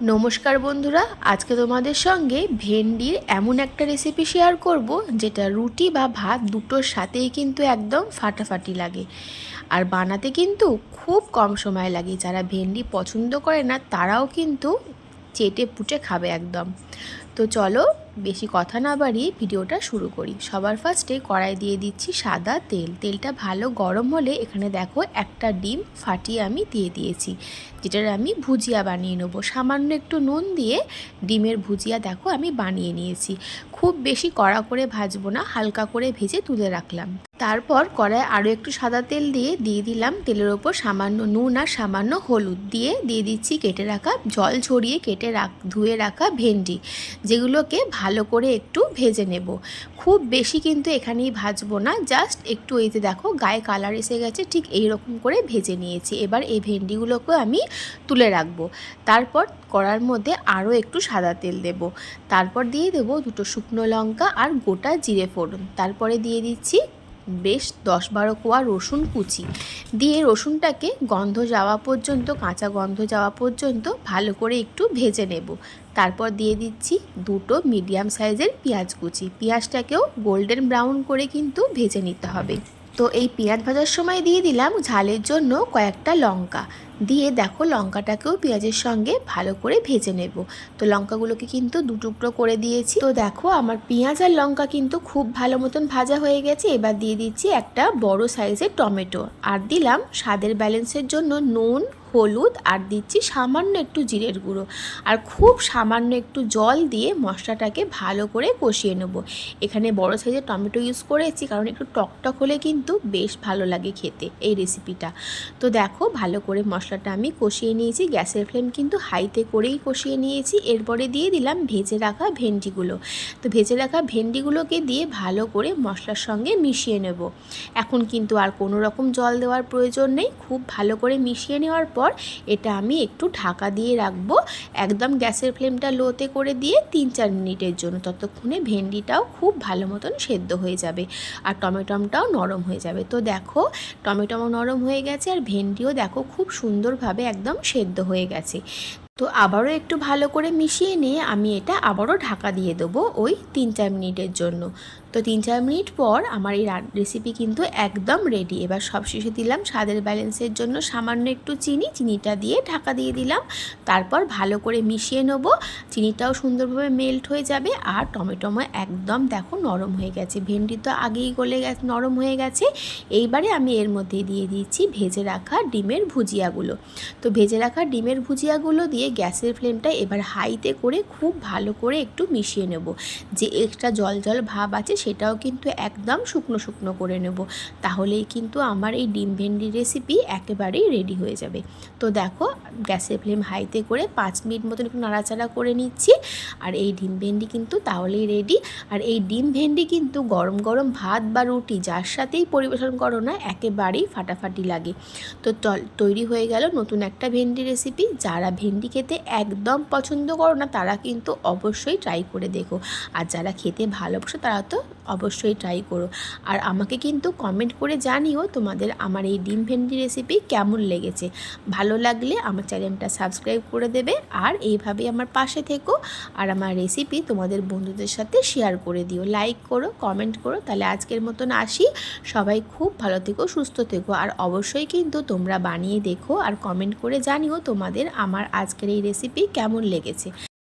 নমস্কার বন্ধুরা, আজকে তোমাদের সঙ্গে ভেন্ডির এমন একটা রেসিপি শেয়ার করব, যেটা রুটি বা ভাত দুটোর সাথেই কিন্তু একদম ফাটাফাটি লাগে। আর বানাতে কিন্তু খুব কম সময় লাগে, যারা ভেন্ডি পছন্দ করে না, তারাও কিন্তু চেটে পুটে খাবে একদম। তো চলো বেশি কথা না বাড়িয়ে ভিডিওটা শুরু করি। সবার ফার্স্টে কড়াই দিয়ে দিচ্ছি সাদা তেল। তেলটা ভালো গরম হলে এখানে দেখো একটা ডিম ফাটিয়ে আমি দিয়ে দিয়েছি, যেটার আমি ভুজিয়া বানিয়ে নেব। সামান্য একটু নুন দিয়ে ডিমের ভুজিয়া দেখো আমি বানিয়ে নিয়েছি। খুব বেশি কড়া করে ভাজবো না, হালকা করে ভেজে তুলে রাখলাম। তারপর কড়ায় আরও একটু সাদা তেল দিয়ে দিয়ে দিলাম। তেলের ওপর সামান্য নুন আর সামান্য হলুদ দিয়ে দিয়ে দিচ্ছি কেটে রাখা জল ছড়িয়ে কেটে রাখ, ধুয়ে রাখা ভেন্ডি, যেগুলোকে ভালো করে একটু ভেজে নেব। খুব বেশি কিন্তু এখানেই ভাজবো না, জাস্ট একটু যে দেখো গায়ে কালার এসে গেছে, ঠিক এই রকম করে ভেজে নিয়েছি। এবার এই ভেন্ডিগুলোকে আমি তুলে রাখব। তারপর কড়ার মধ্যে আরও একটু সাদা তেল দেব। তারপর দিয়ে দেবো দুটো শুকনো লঙ্কা আর গোটা জিরে ফোড়ন। তারপরে দিয়ে দিচ্ছি বেশ দশ বারো কোয়া রসুন কুচি। দিয়ে রসুনটাকে গন্ধ যাওয়া পর্যন্ত, কাঁচা গন্ধ যাওয়া পর্যন্ত ভালো করে একটু ভেজে নেব। তারপর দিয়ে দিচ্ছি দুটো মিডিয়াম সাইজের পেঁয়াজ কুচি। পেঁয়াজটাকেও গোল্ডেন ব্রাউন করে কিন্তু ভেজে নিতে হবে। তো এই পেঁয়াজ ভাজার সময় দিয়ে দিলাম ঝালের জন্য কয়েকটা লঙ্কা। দিয়ে দেখো লঙ্কাটাকেও পেঁয়াজের সঙ্গে ভালো করে ভেজে নেব। তো লঙ্কাগুলোকে কিন্তু দু টুকরো করে দিয়েছি। তো দেখো আমার পেঁয়াজ আর লঙ্কা কিন্তু খুব ভালো মতন ভাজা হয়ে গেছে। এবার দিয়ে দিচ্ছি একটা বড় সাইজের টমেটো। আর দিলাম স্বাদের ব্যালেন্সের জন্য নুন, হলুদ আর দিচ্ছি সামান্য একটু জিরের গুঁড়ো। আর খুব সামান্য একটু জল দিয়ে মশলাটাকে ভালো করে কষিয়ে নেব। এখানে বড় সাইজের টমেটো ইউজ করেছি কারণ একটু টকটক হলে কিন্তু বেশ ভালো লাগে খেতে এই রেসিপিটা তো দেখো ভালো করে মশলাটা আমি কষিয়ে নিয়েছি। গ্যাসের ফ্লেম কিন্তু হাইতে করেই কষিয়ে নিয়েছি। এরপরে দিয়ে দিলাম ভেজে রাখা ভেন্ডিগুলো। তো ভেজে রাখা ভেন্ডিগুলোকে দিয়ে ভালো করে মশলার সঙ্গে মিশিয়ে নেব। এখন কিন্তু আর কোনো রকম জল দেওয়ার প্রয়োজন নেই। খুব ভালো করে মিশিয়ে নেওয়ার পর এটা আমি একটু ঢাকা দিয়ে রাখব। একদম গ্যাসের ফ্লেমটা লোতে করে দিয়ে তিন চার মিনিটের জন্য। ততক্ষণে ভেন্ডিটাও খুব ভালো মতন সেদ্ধ হয়ে যাবে আর টমেটমটাও নরম হয়ে যাবে। তো দেখো টমেটোও নরম হয়ে গেছে আর ভেন্ডিও দেখো খুব সুন্দরভাবে একদম সেদ্ধ হয়ে গেছে। তো আবারও একটু ভালো করে মিশিয়ে নিয়ে আমি এটা আবারও ঢাকা দিয়ে দেবো ওই তিন চার মিনিটের জন্য। তো তিন চার মিনিট পর আমার এই রেসিপি কিন্তু একদম রেডি এবার সব শেষে দিলাম স্বাদের ব্যালেন্সের জন্য সামান্য একটু চিনি, চিনিটা দিয়ে ঢাকা দিয়ে দিলাম। তারপর ভালো করে মিশিয়ে নেব। চিনিটাও সুন্দরভাবে মেল্ট হয়ে যাবে আর টমেটোমো একদম দেখো নরম হয়ে গেছে। ভেন্ডি তো আগেই গলে গেছে, নরম হয়ে গেছে। এইবারে আমি এর মধ্যে দিয়ে দিচ্ছি ভেজে রাখা ডিমের ভুজিয়াগুলো। তো ভেজে রাখা ডিমের ভুজিয়াগুলো দিয়ে গ্যাসের ফ্লেমটা এবার হাইতে করে খুব ভালো করে একটু মিশিয়ে নেব। যে এক্সট্রা জল জল ভাব আছে সেটাও কিন্তু একদম শুকনো শুকনো করে নেব। তাহলেই কিন্তু আমার এই ডিম ভেন্ডি রেসিপি একেবারেই রেডি হয়ে যাবে। তো দেখো, গ্যাসের ফ্লেম হাইতে করে পাঁচ মিনিট মতন একটু নাড়াচাড়া করে নিচ্ছি। আর এই ডিম ভেন্ডি কিন্তু তাহলেই রেডি আর এই ডিম ভেন্ডি কিন্তু গরম গরম ভাত বা রুটি যার সাথেই পরিবেশন করো না, একেবারেই ফাটাফাটি লাগে। তো তৈরি হয়ে গেল নতুন একটা ভেন্ডি রেসিপি যারা ভেন্ডি খেতে একদম পছন্দ করো না, তারা কিন্তু অবশ্যই ট্রাই করে দেখো। আর যারা খেতে ভালোবাসো, তারা তো অবশ্যই ট্রাই করো। আর আমাকে কিন্তু কমেন্ট করে জানিও তোমাদের আমার এই ডিম ভেন্ডি রেসিপি কেমন লেগেছে। ভালো লাগলে আমার চ্যানেলটা সাবস্ক্রাইব করে দেবে আর এইভাবেই আমার পাশে থেকো। আর আমার রেসিপি তোমাদের বন্ধুদের সাথে শেয়ার করে দিও। লাইক করো কমেন্ট করো, তাহলে আজকের মতন আসি। সবাই খুব ভালো থেকো, সুস্থ থেকো। আর অবশ্যই কিন্তু তোমরা বানিয়ে দেখো আর কমেন্ট করে জানিও তোমাদের আমার আজকের এই রেসিপি কেমন লেগেছে।